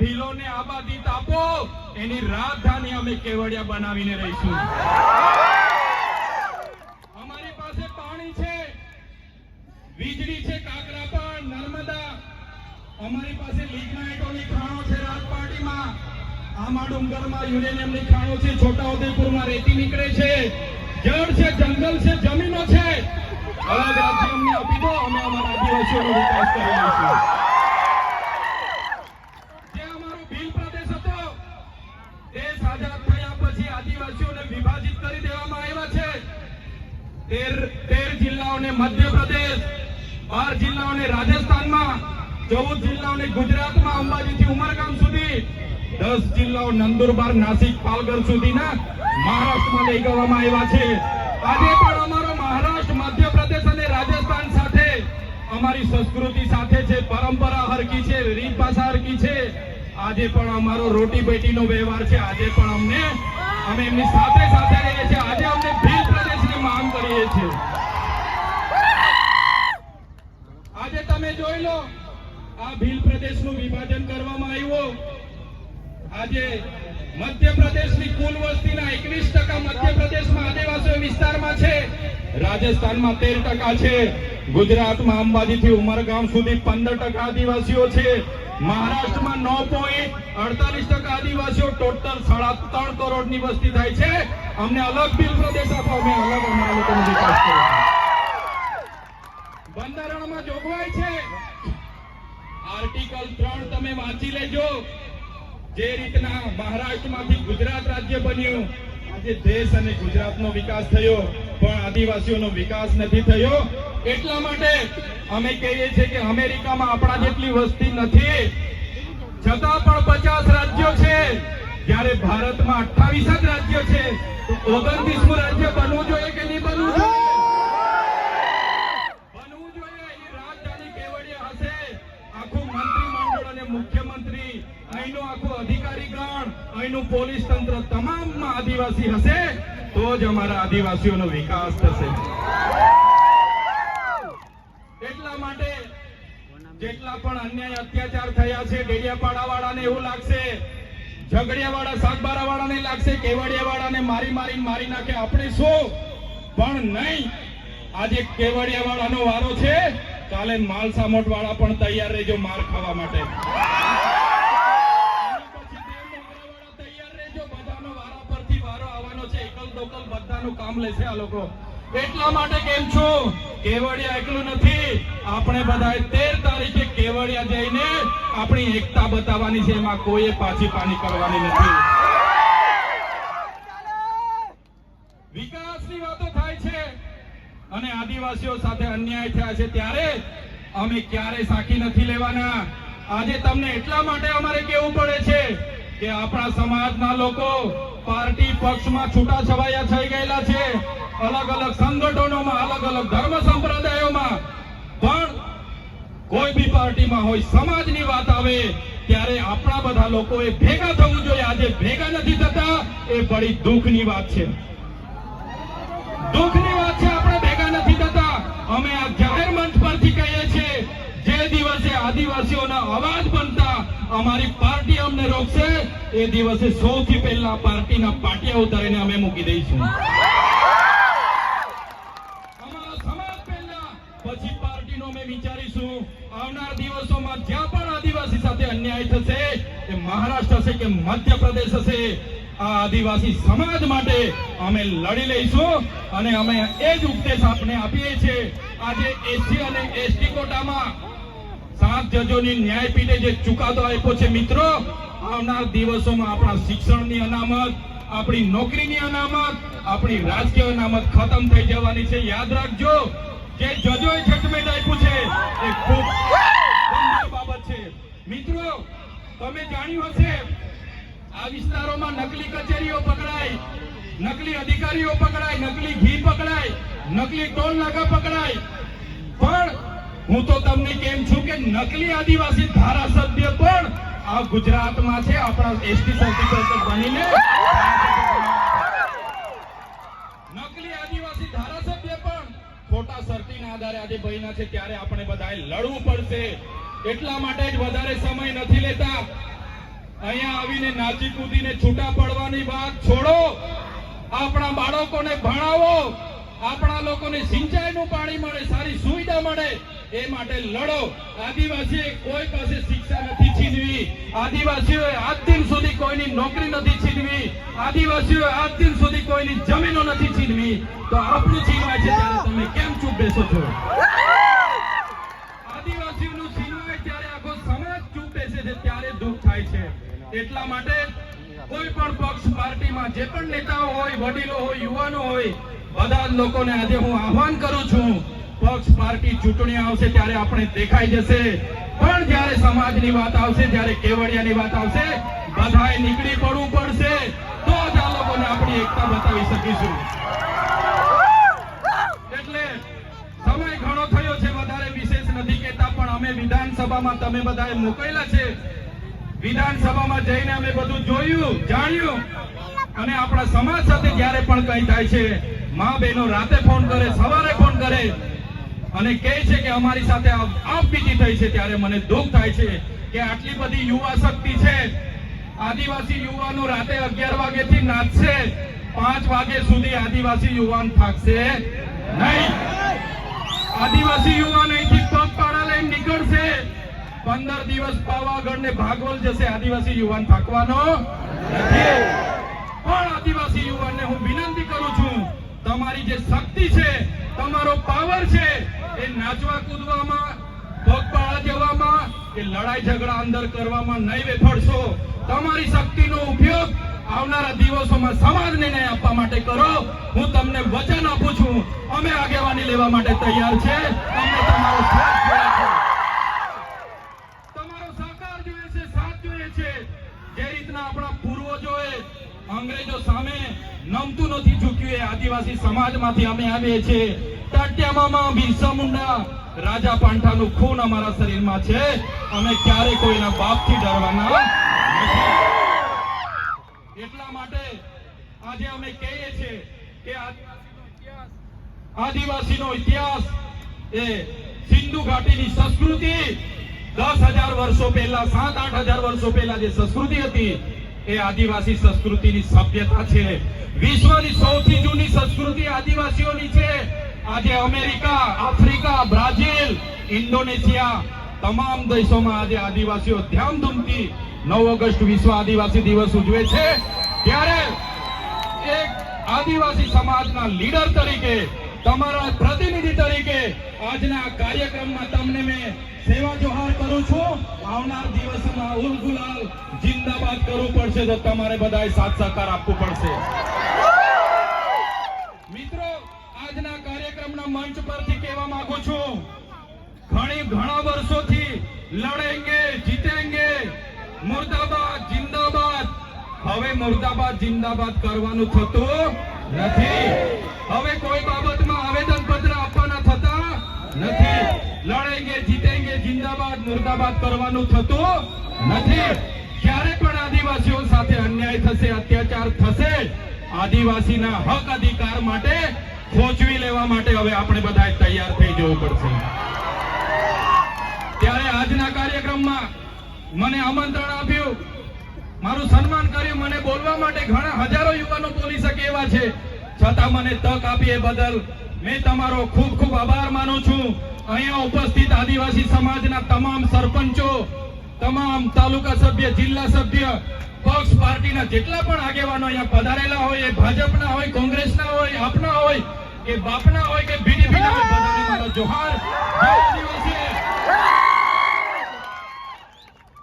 ભીલોને આબાદી આપો. એની રાજધાની અમે કેવડિયા બનાવીને રહીશું. અમારી પાસે પાણી છે, વીજળી છે કાકરાપણ નર્મદા. અમારી પાસે લિગ્નાઇટોની ખાણો છે રાજપાટીમાં. આમા ડુંગરમાં યુરેનિયમની ખાણો છે, છોટાઉદેપુરમાં રેતી નીકળે છે. જળ છે, જંગલ છે, જમીનો છે. અલગ રાજ્ય અમે અમારા આદિવાસીઓનો વિકાસ કરી લઈશું જે અમારો ભીલ પ્રદેશ હતો દેશ આઝાદ થયા પછી આદિવાસીઓને વિભાજિત કરી દેવામાં આવ્યા છે. તેર તેર જિલ્લાઓને મધ્યપ્રદેશ, બાર જિલ્લાઓને રાજસ્થાનમાં, ચૌદ જિલ્લાઓને ગુજરાતમાં અંબાજીથી ઉમરગામ સુધી, દસ જિલ્લાઓ નંદુરબાર, નાસિક, પાલઘર સુધીના મહારાષ્ટ્રમાં લઈ ગવામાં આવ્યા છે. આજે પણ અમારો મહારાષ્ટ્ર, મધ્યપ્રદેશ અને રાજસ્થાન સાથે અમારી સંસ્કૃતિ સાથે છે, પરંપરા હરકી છે, રીત ભાષા હરકી છે. આજે પણ અમારો રોટી બેટીનો વ્યવહાર છે. આજે પણ અમને, અમે એમની સાથે સાથે રહીએ છીએ. આજે અમને ભીલ પ્રદેશની માંગ કરીએ છીએ. આજે તમે જોઈ લો, આ ભીલ પ્રદેશનું વિભાજન કરવામાં આવ્યું આજે મધ્યપ્રદેશની કુલ વસ્તીના એકવીસ ટકા મધ્યપ્રદેશમાં આદિવાસી વિસ્તારમાં છે. રાજસ્થાનમાં તેર ટકા છે. ગુજરાતમાં અંબાજીથી ઉમરગામ સુધી પંદર ટકા આદિવાસીઓ છે. મહારાષ્ટ્રમાં નવ પોઈન્ટ અડતાલીસ ટકા આદિવાસીઓ ટોટલ સાડા ત્રણ કરોડની વસ્તી થાય છે. અમને અલગ બિલ પ્રદેશ આપો, અમે અલગ અમારા લોકોનો વિકાસ કરો બંધારણમાં જોગવાઈ છે. આર્ટિકલ ત્રણ તમે વાંચી લેજો. જે રીતના મહારાષ્ટ્રમાંથી ગુજરાત રાજ્ય બન્યું, આજે દેશ અને ગુજરાતનો વિકાસ થયો, પણ આદિવાસીઓનો વિકાસ નથી થયો. એટલા માટે અમે કહીએ છીએ કે અમેરિકામાં આપણા જેટલી વસ્તી નથી, છતાં પણ પચાસ રાજ્યો છે. જ્યારે ભારતમાં અઠાવીસ જ રાજ્યો છે, તો ઓગણત્રીસમું રાજ્ય બનવું જોઈએ કે નહીં બનવું મુખ્યમંત્રી અહીંનું પોલીસ તંત્ર તમામમાં આદિવાસી હશે, તો જ અમારા આદિવાસીઓનો વિકાસ થશે એટલા માટે જેટલા પણ અન્યાય અત્યાચાર થયા છે ડેડિયાપાડા વાળાને એવું લાગશે ઝઘડિયા વાળા સાગબારા વાળાને લાગશે કેવડિયા વાળાને મારી મારી મારી નાખે. આપણે શું? પણ નહીં. આજે કેવડિયા વાળાનો વારો છે. કાલે માલસામોટ વાળા પણ તૈયાર રહેજો માર ખાવા માટે. તૈયાર રહેજો. બધાનો વારા પરથી વારો આવવાનો છે. એકલ દોકલ બધાનું કામ લેશે આ લોકો. એટલા માટે કેમ છો? કેવડિયા એકલું નથી. આપણે બધા તેર તારીખે કેવડિયા જઈને આપણી એકતા બતાવવાની છે. એમાં કોઈએ પાછી પાણી કરવાની નથી. વિકાસની વાતો થાય છે. અને આદિવાસીઓ સાથે અન્યાય થયા છે ત્યારે અમે ક્યારે સાખી નથી લેવાના. આજે તમને એટલા માટે અમારે કેવું પડે છે કે આપણા સમાજના લોકો પાર્ટી પક્ષમાં છૂટા છવાયા થઈ ગયેલા છે. અલગ અલગ સંગઠનોમાં, અલગ અલગ ધર્મ સંપ્રદાયોમાં. પણ કોઈ બી પાર્ટીમાં હોય, સમાજની વાત આવે, ત્યારે આપણા બધા લોકોએ ભેગા થવું જોઈએ. આજે ભેગા નથી થતા, એ બડી દુઃખની વાત છે. દુઃખની વાત છે, આપણે ભેગા નથી થતા. અમે આ જાહેર મંચ પરથી કહીએ છીએ, જે દિવસે આદિવાસીઓના અવાજ બનતા અમારી પાર્ટી અમને રોકશે. એ દિવસે સૌથી પહેલા પાર્ટીના પાટિયા ઉતારીને અમે મૂકી દઈશું. પછી પાર્ટીનો અમે વિચારીશું. આવનાર દિવસોમાં જ્યાં પણ આદિવાસી સાથે અન્યાય થશે, એ મહારાષ્ટ્ર હશે કે મધ્યપ્રદેશ હશે, આ આદિવાસી સમાજ માટે અમે લડી લઈશું અને અમે એ જ ઉપદેશ આપને આપીએ છીએ. આજે એસસી અને એસટી કોટામાં સાત જજોની ન્યાયપીઠે જે ચુકાદો આપ્યો છે મિત્રો, આવનાર દિવસોમાં આપણા શિક્ષણની અનામત, આપણી નોકરીની અનામત, આપણી રાજકીય અનામત ખતમ થઈ જવાની છે. યાદ રાખજો, જે જજોએ જજમેન્ટ આપ્યું છે, એ ખૂબ બાબત છે. મિત્રો, તમે જાણ્યું હશે, આ વિસ્તારોમાં નકલી કચેરીઓ પકડાય, નકલી અધિકારીઓ પકડાય, નકલી ઘી પકડાય, નકલી ટોલ નાકા પકડાય. હું તો તમને કેમ છું કે નકલી આદિવાસી ધારાસભ્ય પણ આ ગુજરાતમાં છે, આપણા એસટી સર્ટિફિકેટ બનીને. નકલી આદિવાસી ધારાસભ્ય પણ ખોટા શરતીના આધારે આજે બન્યા છે, ત્યારે આપણે બધાએ લડવું પડશે. એટલા માટે જ વધારે સમય નથી લેતા. અહીંયા આવીને નાચી કૂદીને છૂટા પડવાની વાત છોડો. આપણા બાળકોને ભણાવો. આપણા લોકોને સિંચાઈનું પાણી મળે, સારી સુવિધા મળે. એ માટે લડો. આદિવાસીએ કોઈ પાસે શિક્ષા નથી છીનવી. આદિવાસીઓએ આજ દિન સુધી કોઈની નોકરી નથી છીનવી. આદિવાસીઓએ આજ દિન સુધી કોઈની જમીનો નથી છીનવી. તો આપણું છીનવાય છે ત્યારે તમે કેમ ચૂપ બેસો છો? આદિવાસીઓનું છીનવાય ત્યારે આખો સમાજ ચૂપ બેસે છે, ત્યારે દુઃખ થાય છે. એટલા માટે કોઈ પણ પક્ષ પાર્ટીમાં જે પણ નેતાઓ હોય, વડીલો હોય, યુવાનો હોય, બધા લોકોને આજે હું આહવાન કરું છું પક્ષ પાર્ટી ચૂંટણી આવશે ત્યારે આપણે દેખાઈ જશે. પણ જ્યારે સમાજની વાત આવશે, જ્યારે કેવડિયાની વાત આવશે, બધાએ નીકળી પડવું પડશે. તો જ આ લોકોને આપણી એકતા બતાવી શકીશું. સમય ઘણો થયો છે, વધારે વિશેષ નથી કહેતા, પણ અમે વિધાનસભામાં તમે બધાએ મોકલેલા છે. વિધાનસભામાં જઈને અમે બધું જોયું, જાણ્યું. અને આપણા સમાજ સાથે જ્યારે પણ કંઈ થાય છે, મા બહેનો રાતે ફોન કરે, સવારે ફોન કરે અને કહે છે કે અમારી સાથે આ આપ બીજી થઈ છે ત્યારે મને દુઃખ થાય છે કે આટલી બધી યુવા શક્તિ છે. આદિવાસી યુવાનો રાતે અગિયાર વાગેથી નાચશે. પાંચ વાગે સુધી આદિવાસી યુવાન થાકશે નહીં. આદિવાસી યુવાન અહીંથી પગપાળા લઈને નીકળશે. પંદર દિવસ પાવાગઢ ને ભાગોલ જશે આદિવાસી યુવાન થાકવાનો પણ આદિવાસી યુવાનને હું વિનંતી કરું છું, તમારી જે શક્તિ છે, તમારો પાવર છે એ નાચવા કૂદવામાં પગપાળા જવામાં કે લડાઈ ઝઘડા અંદર કરવામાં નહીં વેફળશો. તમારી શક્તિનો ઉપયોગ આવનારા દિવસોમાં સમાજને ન્યાય આપવા માટે કરો. હું તમને વચન આપું છું. અમે આગેવાની લેવા માટે તૈયાર છે. અમને તમારો સાથ તમારો સહકાર જોઈએ છે, સાથ જોઈએ છે. જે રીતના આપણા પૂર્વજોએ અંગ્રેજો સામે નમતું નથી ઝૂક્યું એ આદિવાસી સમાજમાંથી અમે આવીએ છીએ. તાટ્યામામાં બિરસા મુંડા રાજા પાંઠાનું ખૂન અમારા શરીરમાં છે. અમે ક્યારે કોઈના બાપથી ડરવાના એટલા માટે આજે અમે કહીએ છીએ કે આદિવાસીનો ઇતિહાસ એ સિંધુ ઘાટીની સંસ્કૃતિ દસ હજાર વર્ષો પહેલા, સાત, આઠ હજાર વર્ષો પહેલા જે સંસ્કૃતિ હતી, એ આદિવાસી સંસ્કૃતિની સભ્યતા છે. વિશ્વની સૌથી જૂની સંસ્કૃતિ આદિવાસીઓની છે. આજે અમેરિકા, આફ્રિકા, બ્રાઝિલ, ઇન્ડોનેશિયા તમામ દેશોમાં આજે આદિવાસીઓ ધ્યાનધૂમથી નવ ઓગસ્ટ વિશ્વ આદિવાસી દિવસ ઉજવે છે. ત્યારે એક આદિવાસી સમાજના લીડર તરીકે, તમારા પ્રતિનિધિ તરીકે આજના કાર્યક્રમમાં તમને મેં સેવા જોહાર કરું છું. આવનાર દિવસમાં ઉલ જિંદાબાદ કરવું પડશે તો તમારે બધાએ સાથ સહકાર આપવું પડશે. લડેંગે, જીતેંગે, મુર્દાબાદ, જિંદાબાદ. હવે મુર્દાબાદ, જિંદાબાદ કરવાનું થતું નથી. હવે કોઈ બાબતમાં આવેદન પત્ર આપવાના થતા નથી. લડેંગે, જીતેંગે, જિંદાબાદ, મુર્દાબાદ કરવાનું થતું નથી. જ્યારે પણ આદિવાસીઓ સાથે અન્યાય થશે, અત્યાચાર થશે, આદિવાસીના હક અધિકાર માટે ખોચવી લેવા માટે હવે આપણે બધા તૈયાર થઈ જવું પડશે. આજના કાર્યક્રમમાં મને આમંત્રણ આપ્યું. મારું સન્માન કર્યું. મને બોલવા માટે ઘણા હજારો યુવાનો બોલી શકે એવા છે. છતાં મને તક આપી એ બદલ મેં તમારો ખૂબ ખૂબ આભાર માનું છું. અહીંયા ઉપસ્થિત આદિવાસી સમાજના તમામ સરપંચો, તમામ તાલુકા સભ્ય, જિલ્લા સભ્ય, પક્ષ પાર્ટીના જેટલા પણ આગેવાનો અહીંયા પધારેલા હોય, એ ભાજપના હોય, કોંગ્રેસના હોય, આપના હોય કે બાપના હોય કે બીજેપીના હોય, બધાને મારો જોહાર. આદિવાસી.